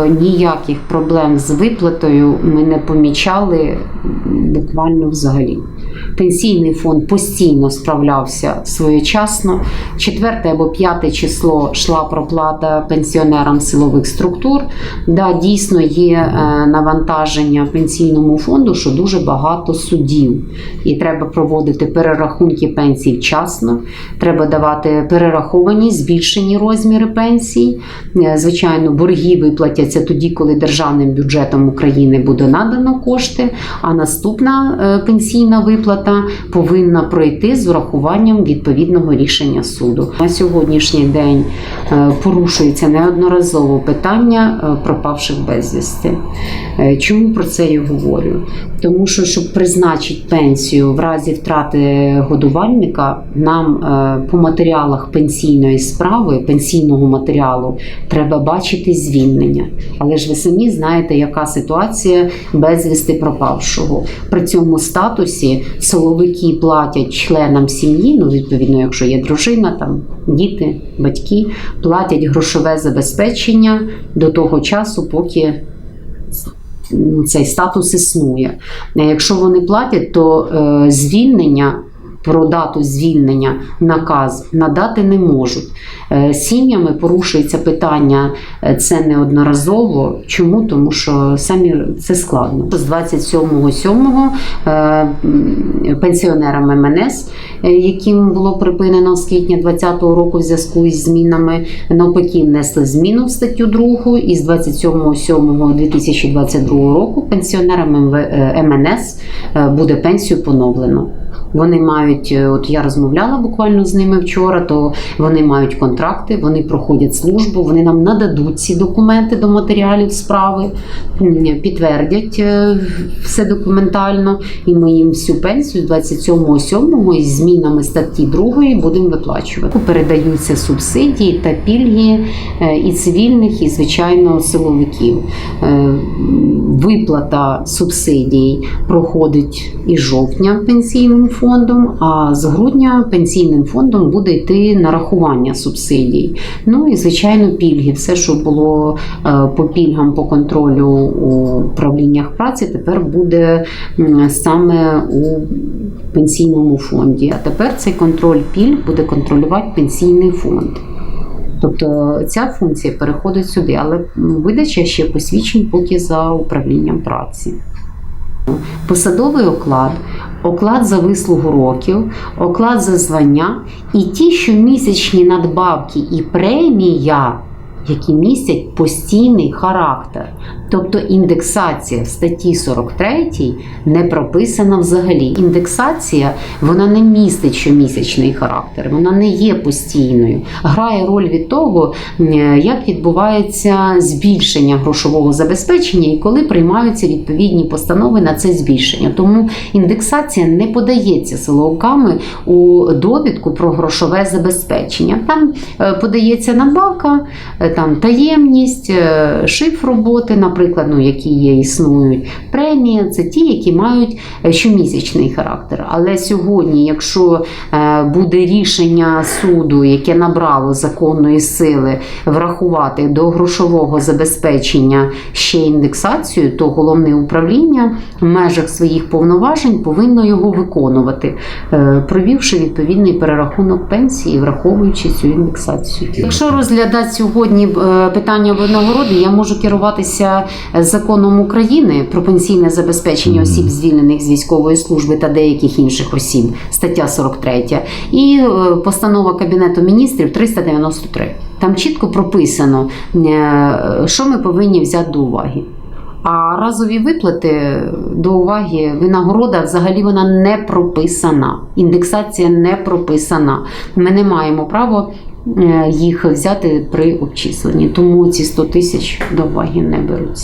Ніяких проблем з виплатою ми не помічали буквально взагалі. Пенсійний фонд постійно справлявся своєчасно. Четверте або п'яте число йшла проплата пенсіонерам силових структур. Да, дійсно є е, навантаження пенсійному фонду, що дуже багато судів, і треба проводити перерахунки пенсій вчасно. Треба давати перераховані збільшені розміри пенсій. Е, Звичайно, борги виплатяться тоді, коли державним бюджетом України буде надано кошти. А наступна е, пенсійна виплата повинна пройти з врахуванням відповідного рішення суду. На сьогоднішній день е, порушується неодноразово питання е, пропавших безвісти. Е, Чому про це я говорю? Тому що щоб призначити пенсію в разі втрати годувальника, нам по матеріалах пенсійної справи, пенсійного матеріалу, треба бачити звільнення. Але ж ви самі знаєте, яка ситуація безвісти пропавшого. При цьому статусі силовики платять членам сім'ї, ну відповідно, якщо є дружина, там діти, батьки, платять грошове забезпечення до того часу, поки цей статус існує. Якщо вони платять, то е, звільнення. Про дату звільнення наказ надати не можуть. Е, Сім'ями порушується питання е, це неодноразово. Чому? Тому що самі це складно. З 27.07 е, пенсіонерам МНС, яким було припинено з квітня 2020 року в зв'язку із змінами, навпаки внесли зміну в статтю 2 і з 27.07.2022 року пенсіонерам МНС е, буде пенсію поновлено. Вони мають, е, от я розмовляла буквально з ними вчора, то вони мають контракти, вони проходять службу, вони нам нададуть ці документи до матеріалів справи, підтвердять е, все документально, і ми їм всю пенсію з 27.07 із змінами статті 2 будемо виплачувати. Передаються субсидії та пільги е, і цивільних, і звичайно силовиків. Виплата субсидій проходить із жовтня пенсійним фондом, а з грудня пенсійним фондом буде йти нарахування субсидій. Ну і звичайно пільги. Все, що було е, по пільгам по контролю у управліннях праці, тепер буде саме у пенсійному фонді. А тепер цей контроль пільг буде контролювати пенсійний фонд. Тобто ця функція переходить сюди, але видача ще посвідчень поки за управлінням праці. Посадовий оклад, оклад за вислугу років, оклад за звання і ті щомісячні надбавки і премія, які містять постійний характер. Тобто індексація в статті 43 не прописана взагалі. Індексація вона не містить щомісячний характер, вона не є постійною. Грає роль від того, як відбувається збільшення грошового забезпечення і коли приймаються відповідні постанови на це збільшення. Тому індексація не подається силовиками у довідку про грошове забезпечення. Там е, подається надбавка, е, там таємність, е, шифр роботи, наприклад, ну, які є, існують. Премія це ті, які мають е, щомісячний характер. Але сьогодні, якщо е, буде рішення суду, яке набрало законної сили, врахувати до грошового забезпечення ще індексацію, то головне управління в межах своїх повноважень повинно його виконувати, провівши відповідний перерахунок пенсії, враховуючи цю індексацію. Якщо розглядати сьогодні е, питання винагороди, я можу керуватися законом України про пенсійне забезпечення осіб, звільнених з військової служби та деяких інших осіб, стаття 43, і е, постанова Кабінету міністрів 393. Там чітко прописано, е, що ми повинні взяти до уваги. А разові виплати до уваги, винагорода взагалі вона не прописана. Індексація не прописана. Ми не маємо права е, їх взяти при обчисленні. Тому ці 100 тисяч до уваги не беруться.